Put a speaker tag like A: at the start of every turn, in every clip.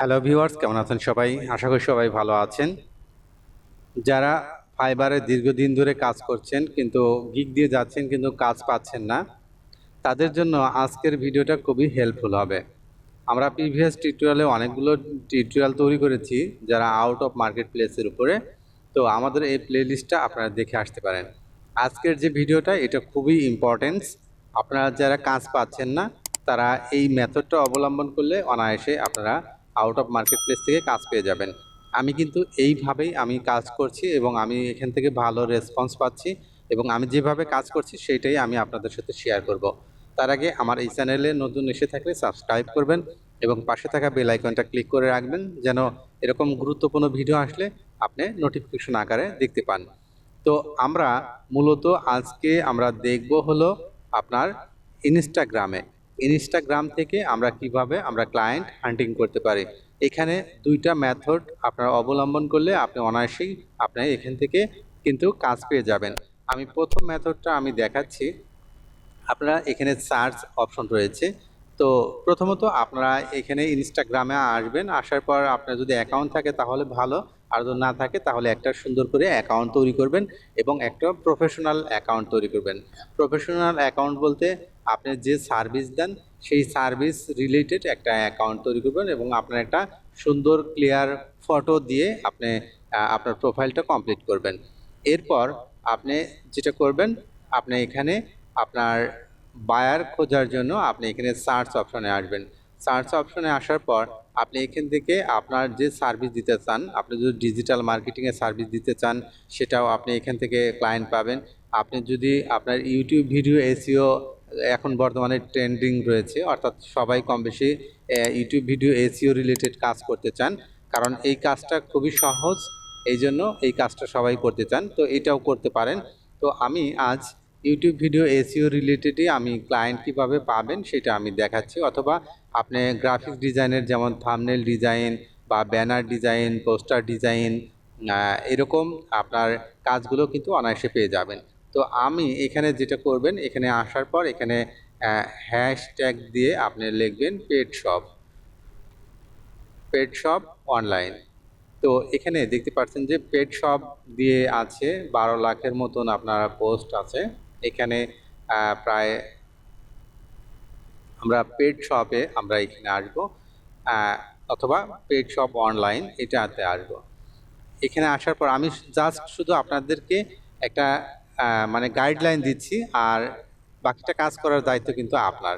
A: Hello viewers কেমন আছেন সবাই? আশা করি সবাই ভালো আছেন। যারা ফাইবারে দীর্ঘদিন ধরে কাজ করছেন, কিন্তু গিগ দিয়ে যাচ্ছেন, কিন্তু কাজ পাচ্ছেন না, তাদের জন্য আজকের ভিডিওটা খুবই হেল্পফুল হবে। আমরা প্রিভিয়াস টিউটোরিয়ালে অনেকগুলো টিউটোরিয়াল তৈরি করেছি, যারা আউট অফ মার্কেট প্লেসের উপরে। তো আমাদের এই প্লেলিস্টটা আপনারা দেখে আসতে পারেন। আজকের যে ভিডিওটা, এটা খুবই ইম্পর্টেন্স আপনারা যারা কাজ পাচ্ছেন না, তারা এই মেথডটা অবলম্বন করলে অনায়াসে আপনারা আউট অফ মার্কেট প্লেস থেকে কাজ পেয়ে যাবেন। আমি কিন্তু এইভাবেই আমি কাজ করছি এবং আমি এখান থেকে ভালো রেসপন্স পাচ্ছি এবং আমি যেভাবে কাজ করছি সেইটাই আমি আপনাদের সাথে শেয়ার করব। তার আগে আমার এই চ্যানেলে নতুন এসে থাকলে সাবস্ক্রাইব করবেন এবং পাশে থাকা বেল আইকনটা ক্লিক করে রাখবেন যেন এরকম গুরুত্বপূর্ণ ভিডিও আসলে আপনি নোটিফিকেশন আকারে দেখতে পান। তো আমরা মূলত আজকে আমরা দেখব হলো আপনার ইনস্টাগ্রামে ইনস্টাগ্রাম থেকে আমরা কীভাবে আমরা ক্লায়েন্ট হান্টিং করতে পারি? এখানে দুইটা মেথড আপনারা অবলম্বন করলে আপনি অনায়াসেই আপনি এখান থেকে কিন্তু কাজ পেয়ে যাবেন। আমি প্রথম মেথডটা আমি দেখাচ্ছি। আপনারা এখানে সার্চ অপশন রয়েছে। তো প্রথমত আপনারা এখানে ইনস্টাগ্রামে আসবেন। আসার পর আপনার যদি অ্যাকাউন্ট থাকে তাহলে ভালো। আর যদি না থাকে, তাহলে একটা সুন্দর করে অ্যাকাউন্ট তৈরি করবেন এবং একটা প্রফেশনাল অ্যাকাউন্ট তৈরি করবেন। প্রফেশনাল অ্যাকাউন্ট বলতে আপনি যে সার্ভিস দেন, সেই সার্ভিস রিলেটেড একটা অ্যাকাউন্ট তৈরি করবেন এবং আপনার একটা সুন্দর ক্লিয়ার ফটো দিয়ে আপনি আপনার প্রোফাইলটা কমপ্লিট করবেন। এরপর আপনি যেটা করবেন, আপনি এখানে আপনার বায়ার খোঁজার জন্য আপনি এখানে সার্চ অপশনে আসবেন। সার্চ অপশনে আসার পর আপনি এখান থেকে আপনার যে সার্ভিস দিতে চান, আপনি যদি ডিজিটাল মার্কেটিংয়ের সার্ভিস দিতে চান, সেটাও আপনি এখান থেকে ক্লায়েন্ট পাবেন। আপনি যদি আপনার ইউটিউব ভিডিও এসিও এখন বর্তমানে ট্রেন্ডিং রয়েছে, অর্থাৎ সবাই কম বেশি ইউটিউব ভিডিও এসিও রিলেটেড কাজ করতে চান, কারণ এই কাজটা খুবই সহজ এই জন্য এই কাজটা সবাই করতে চান, তো এটাও করতে পারেন। তো আমি আজ ইউটিউব ভিডিও এসিও রিলেটেডই আমি ক্লায়েন্ট কীভাবে পাবেন সেটা আমি দেখাচ্ছি। অথবা আপনি গ্রাফিক্স ডিজাইনের যেমন থামনেল ডিজাইন বা ব্যানার ডিজাইন পোস্টার ডিজাইন এরকম আপনার কাজগুলো কিন্তু অনায়াসে পেয়ে যাবেন। তো আমি এখানে যেটা করবেন এখানে আসার পর এখানে হ্যাশট্যাগ দিয়ে আপনি লিখবেন pet shop pet shop online তো এখানে দেখতে পাচ্ছেন যে পেড শপ দিয়ে আছে বারো লাখের মতন আপনার পোস্ট আছে। এখানে প্রায় আমরা পেড শপে আমরা এখানে আসব অথবা পেড শপ অনলাইন এটাতে আসব। এখানে আসার পর আমি জাস্ট শুধু আপনাদেরকে একটা মানে গাইডলাইন দিচ্ছি, আর বাকিটা কাজ করার দায়িত্ব কিন্তু আপনার।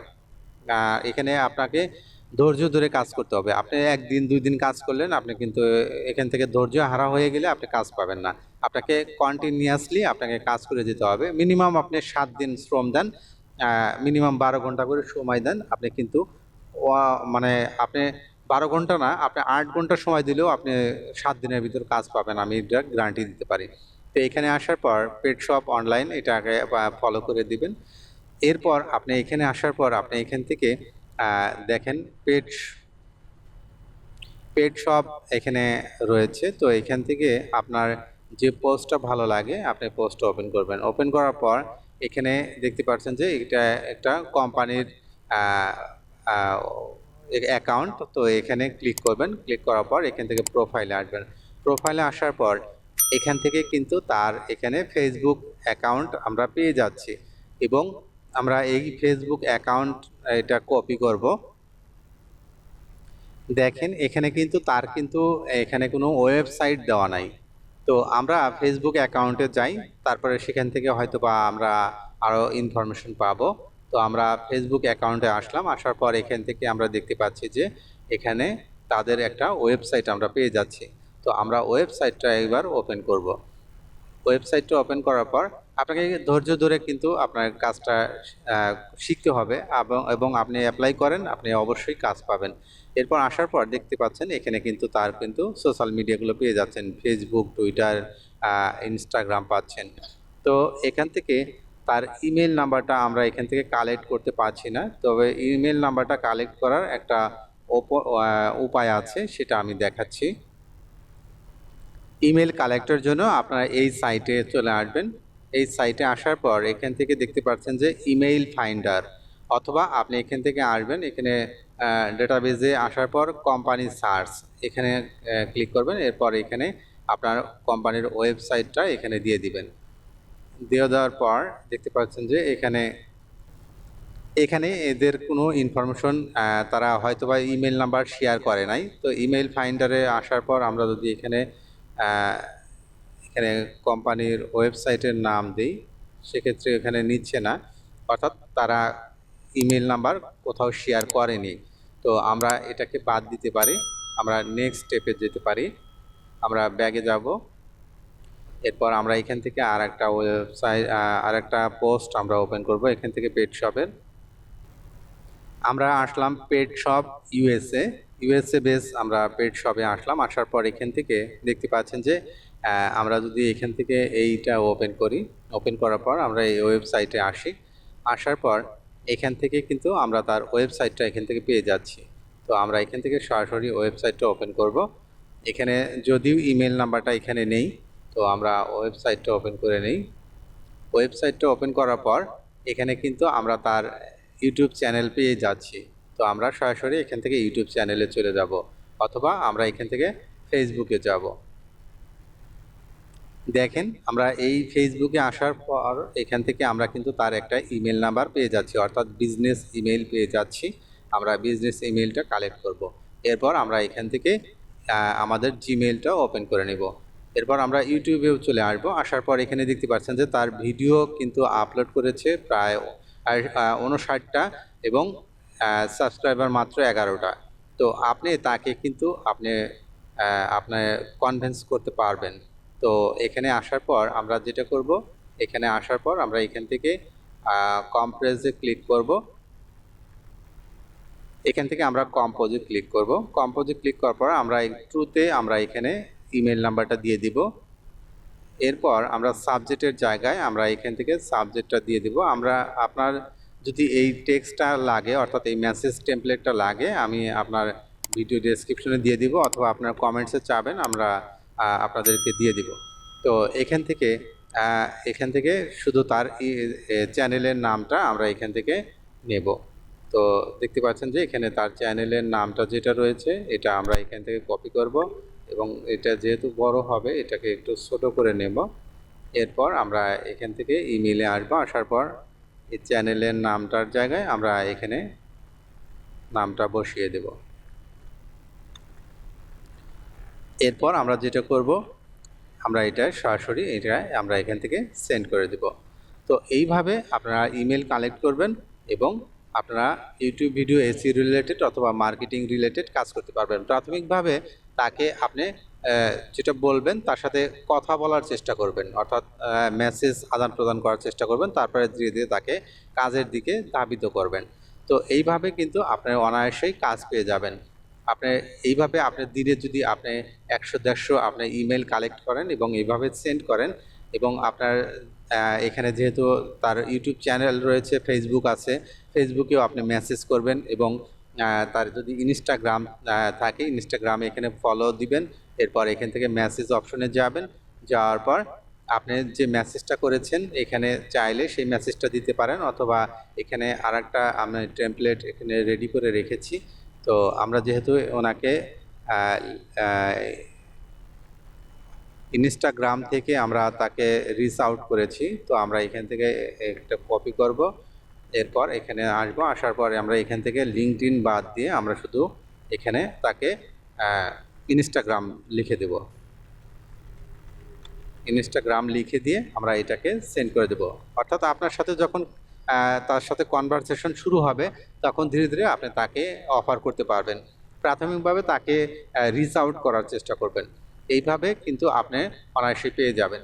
A: এখানে আপনাকে ধৈর্য ধরে কাজ করতে হবে। আপনি একদিন, দুই দিন কাজ করলেন, আপনি কিন্তু এখান থেকে ধৈর্য হারা হয়ে গেলে আপনি কাজ পাবেন না। আপনাকে কন্টিনিউয়াসলি আপনাকে কাজ করে যেতে হবে। মিনিমাম আপনি সাত দিন শ্রম দেন মিনিমাম বারো ঘণ্টা করে সময় দেন। আপনি কিন্তু মানে আপনি বারো ঘণ্টা না, আপনি আট ঘণ্টা সময় দিলেও আপনি সাত দিনের ভিতর কাজ পাবেন। আমি এটা গ্যারান্টি দিতে পারি। তো এখানে আসার পর পেড শপ অনলাইন এটাকে ফলো করে দিবেন। এরপর আপনি এখানে আসার পর আপনি এখান থেকে দেখেন পেট পেড শপ এখানে রয়েছে। তো এখান থেকে আপনার যে পোস্টটা ভালো লাগে, আপনি পোস্ট ওপেন করবেন। ওপেন করার পর এখানে দেখতে পাচ্ছেন যে এটা একটা কোম্পানির অ্যাকাউন্ট তো এখানে ক্লিক করবেন। ক্লিক করার পর এখান থেকে প্রোফাইলে আসবেন। প্রোফাইলে আসার পর এখান থেকে কিন্তু তার এখানে ফেসবুক অ্যাকাউন্ট আমরা পেয়ে যাচ্ছি এবং আমরা এই ফেসবুক অ্যাকাউন্ট এটা কপি করব। দেখেন, এখানে কিন্তু তার কিন্তু এখানে কোনো ওয়েবসাইট দেওয়া নাই। তো আমরা ফেসবুক অ্যাকাউন্টে যাই, তারপরে সেখান থেকে হয়তো বা আমরা আরও ইনফরমেশন পাবো। তো আমরা ফেসবুক অ্যাকাউন্টে আসলাম, আসার পর এখান থেকে আমরা দেখতে পাচ্ছি যে এখানে তাদের একটা ওয়েবসাইট আমরা পেয়ে যাচ্ছি। তো আমরা ওয়েবসাইটটা একবার ওপেন করব। ওয়েবসাইটটা ওপেন করার পর আপনাকে ধৈর্য ধরে কিন্তু আপনার কাজটা শিখতে হবে এবং আপনি অ্যাপ্লাই করেন, আপনি অবশ্যই কাজ পাবেন। এরপর আসার পর দেখতে পাচ্ছেন এখানে কিন্তু তার কিন্তু সোশ্যাল মিডিয়াগুলো পেয়ে যাচ্ছেন। ফেসবুক টুইটার ইনস্টাগ্রাম পাচ্ছেন। তো এখান থেকে তার ইমেল নাম্বারটা আমরা এখান থেকে কালেক্ট করতে পারছি না। তবে ইমেল নাম্বারটা কালেক্ট করার একটা উপায় আছে, সেটা আমি দেখাচ্ছি। ইমেল কালেক্টের জন্য আপনারা এই সাইটে চলে আসবেন। এই সাইটে আসার পর এখান থেকে দেখতে পাচ্ছেন যে ইমেইল ফাইন্ডার অথবা আপনি এখান থেকে আসবেন, এখানে ডেটাবেজে আসার পর কোম্পানি সার্চ এখানে ক্লিক করবেন, এরপর এখানে আপনার কোম্পানির ওয়েবসাইটটা এখানে দিয়ে দিবেন। দিয়ে দেওয়ার পর দেখতে পাচ্ছেন যে এখানে এখানে এদের কোনো ইনফরমেশন তারা হয়তো বা ইমেল নাম্বার শেয়ার করে নাই। তো ইমেল ফাইন্ডারে আসার পর আমরা যদি এখানে এখানে কোম্পানির ওয়েবসাইটের নাম দিই, সেক্ষেত্রে এখানে নিচ্ছে না। অর্থাৎ তারা ইমেল নাম্বার কোথাও শেয়ার করেনি। তো আমরা এটাকে বাদ দিতে পারি, আমরা নেক্সট স্টেপে যেতে পারি। আমরা ব্যাগে যাব, এরপর আমরা এখান থেকে আর একটা ওয়েবসাইট আর একটা পোস্ট আমরা ওপেন করব এখান থেকে পেট শপের। আমরা আসলাম pet shop USA USA base আমরা পেট শপে আসলাম, আসার পর এখান থেকে দেখতে পাচ্ছেন যে আমরা যদি এখান থেকে এইটা ওপেন করি ওপেন করার পর আমরা এই ওয়েবসাইটে আসি। আসার পর এখান থেকে কিন্তু আমরা তার ওয়েবসাইটটা এখান থেকে পেয়ে যাচ্ছি। তো আমরা এখান থেকে সরাসরি ওয়েবসাইটটা ওপেন করব। এখানে যদিও ইমেল নাম্বারটা এখানে নেই, তো আমরা ওয়েবসাইটটা ওপেন করে নেই। ওয়েবসাইটটা ওপেন করার পর এখানে কিন্তু আমরা তার ইউটিউব চ্যানেল পেয়ে যাচ্ছি। তো আমরা সরাসরি এখান থেকে ইউটিউব চ্যানেলে চলে যাব, অথবা আমরা এখান থেকে ফেসবুকে যাব। দেখেন, আমরা এই ফেসবুকে আসার পর এখান থেকে আমরা কিন্তু তার একটা ইমেল নাম্বার পেয়ে যাচ্ছি, অর্থাৎ বিজনেস ইমেল পেয়ে যাচ্ছি। আমরা বিজনেস ইমেলটা কালেক্ট করব। এরপর আমরা এখান থেকে আমাদের জিমেলটা ওপেন করে নেব। এরপর আমরা ইউটিউবেও চলে আসব। আসার পর এখানে দেখতে পাচ্ছেন যে তার ভিডিও কিন্তু আপলোড করেছে প্রায় উনষাটটা এবং সাবস্ক্রাইবার মাত্র এগারোটা। তো আপনি তাকে কিন্তু আপনি আপনার কনভেন্স করতে পারবেন। তো এখানে আসার পর আমরা যেটা করব, এখানে আসার পর আমরা এখান থেকে কম্প্রেসে ক্লিক করব। এখান থেকে আমরা কম্পোজে ক্লিক করব। কম্পোজে ক্লিক করার পর আমরা ট্রুতে আমরা এখানে ইমেল নাম্বারটা দিয়ে দিব। এরপর আমরা সাবজেক্টের জায়গায় আমরা এখান থেকে সাবজেক্টটা দিয়ে দিব। আমরা আপনার যদি এই টেক্সটটা লাগে, অর্থাৎ এই মেসেজ টেমপ্লেটটা লাগে, আমি আপনার ভিডিও ডেসক্রিপশনে দিয়ে দিব, অথবা আপনার কমেন্টসে চাবেন, আমরা আপনাদেরকে দিয়ে দিব। তো এখান থেকে এখান থেকে শুধু তার চ্যানেলের নামটা আমরা এখান থেকে নেব। তো দেখতে পাচ্ছেন যে এখানে তার চ্যানেলের নামটা যেটা রয়েছে, এটা আমরা এখান থেকে কপি করব এবং এটা যেহেতু বড় হবে, এটাকে একটু ছোট করে নেব। এরপর আমরা এখান থেকে ইমেলে আসব, আসার পর এই চ্যানেলের নামটার জায়গায় আমরা এখানে নামটা বসিয়ে দেব। এরপর আমরা যেটা করব, আমরা এটা সরাসরি এটা আমরা এখান থেকে সেন্ড করে দেব। তো এইভাবে আপনারা ইমেল কালেক্ট করবেন এবং আপনারা ইউটিউব ভিডিও এসি রিলেটেড অথবা মার্কেটিং রিলেটেড কাজ করতে পারবেন। প্রাথমিকভাবে তাকে আপনি যেটা বলবেন তার সাথে কথা বলার চেষ্টা করবেন। অর্থাৎ মেসেজ আদান প্রদান করার চেষ্টা করবেন। তারপরে ধীরে ধীরে তাকে কাজের দিকে ধাবিত করবেন। তো এইভাবে কিন্তু আপনি অনায়াসেই কাজ পেয়ে যাবেন। আপনি এইভাবে আপনি দিনে যদি আপনি একশো, দেড়শো আপনি ইমেল কালেক্ট করেন এবং এইভাবে সেন্ড করেন এবং আপনার এখানে যেহেতু তার ইউটিউব চ্যানেল রয়েছে ফেসবুক আছে ফেসবুকেও আপনি মেসেজ করবেন এবং তার যদি ইনস্টাগ্রাম থাকে ইনস্টাগ্রামে এখানে ফলো দিবেন, এরপর এখান থেকে মেসেজ অপশনে যাবেন, যাওয়ার পর আপনি যে মেসেজটা করেছেন, এখানে চাইলে সেই মেসেজটা দিতে পারেন অথবা এখানে আর একটা আমি টেমপ্লেট এখানে রেডি করে রেখেছি। তো আমরা যেহেতু ওনাকে ইনস্টাগ্রাম থেকে আমরা তাকে রিচ আউট করেছি, তো আমরা এখান থেকে একটা কপি করব, এরপর এখানে আসব, আসার পরে আমরা এখান থেকে লিঙ্কড ইন বাদ দিয়ে আমরা শুধু এখানে তাকে ইনস্টাগ্রাম লিখে দেব। ইনস্টাগ্রাম লিখে দিয়ে আমরা এটাকে সেন্ড করে দেব। অর্থাৎ আপনার সাথে যখন তার সাথে কনভারসেশন শুরু হবে, তখন ধীরে ধীরে আপনি তাকে অফার করতে পারবেন। প্রাথমিকভাবে তাকে রিচ আউট করার চেষ্টা করবেন। এইভাবে কিন্তু আপনি অনায়াসে পেয়ে যাবেন।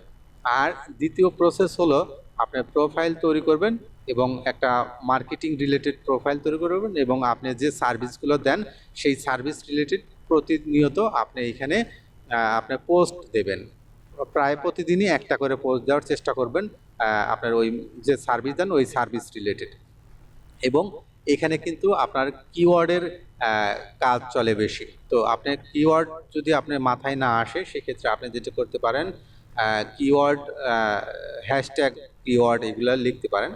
A: আর দ্বিতীয় প্রসেস হলো, আপনি প্রোফাইল তৈরি করবেন এবং একটা মার্কেটিং রিলেটেড প্রোফাইল তৈরি করবেন এবং আপনি যে সার্ভিসগুলো দেন, সেই সার্ভিস রিলেটেড প্রতিনিয়ত আপনি এখানে আপনি পোস্ট দেবেন। প্রায় প্রতিদিনই একটা করে পোস্ট দেওয়ার চেষ্টা করবেন আপনার ওই যে সার্ভিস দেন, ওই সার্ভিস রিলেটেড এবং এখানে কিন্তু আপনার কিওয়ার্ডের কাজ চলে বেশি। তো আপনার কিওয়ার্ড যদি আপনার মাথায় না আসে, সেক্ষেত্রে আপনি যেটা করতে পারেন কিওয়ার্ড হ্যাশট্যাগ কিওয়ার্ড এগুলো লিখতে পারেন।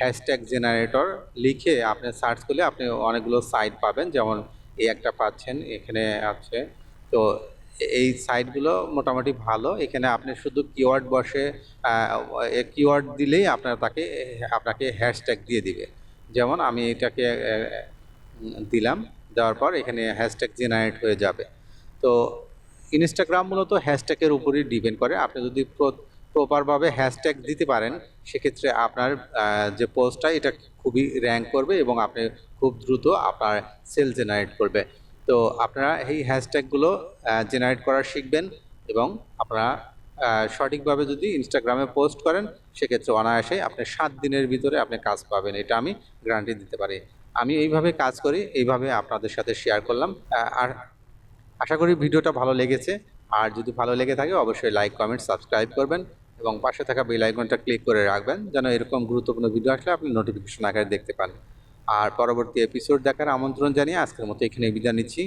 A: হ্যাশট্যাগ জেনারেটর লিখে আপনি সার্চ করলে আপনি অনেকগুলো সাইট পাবেন। যেমন, এই একটা পাচ্ছেন, এখানে আছে। তো এই সাইটগুলো মোটামুটি ভালো। এখানে আপনি শুধু কিওয়ার্ড বসে কিওয়ার্ড দিলেই আপনার তাকে, আপনাকে হ্যাশট্যাগ দিয়ে দিবে। যেমন আমি এটাকে দিলাম, দেওয়ার পর এখানে হ্যাশট্যাগ জেনারেট হয়ে যাবে। তো ইনস্টাগ্রাম মূলত হ্যাশট্যাগের উপরই ডিপেন্ড করে। আপনি যদি প্রপারভাবে হ্যাশট্যাগ দিতে পারেন, সেক্ষেত্রে আপনার যে পোস্টটা এটা খুবই র্যাঙ্ক করবে এবং আপনি খুব দ্রুত আপনার সেল জেনারেট করবে। তো আপনারা এই হ্যাশট্যাগুলো জেনারেট করা শিখবেন এবং আপনারা সঠিকভাবে যদি ইনস্টাগ্রামে পোস্ট করেন, সেক্ষেত্রে অনায়াসে আপনি সাত দিনের ভিতরে আপনি কাজ পাবেন। এটা আমি গ্যারান্টি দিতে পারি। আমি এইভাবে কাজ করি, এইভাবে আপনাদের সাথে শেয়ার করলাম। আর আশা করি ভিডিওটা ভালো লেগেছে। আর যদি ভালো লেগে থাকে, অবশ্যই লাইক কমেন্ট সাবস্ক্রাইব করবেন এবং পাশে থাকা বেল আইকনটা ক্লিক করে রাখবেন, যেন এরকম গুরুত্বপূর্ণ ভিডিও আসলে আপনি নোটিফিকেশন আকারে দেখতে পান। আর পরবর্তী এপিসোড দেখার আমন্ত্রণ জানিয়ে আজকের মতো এখানে বিদায় নিচ্ছি।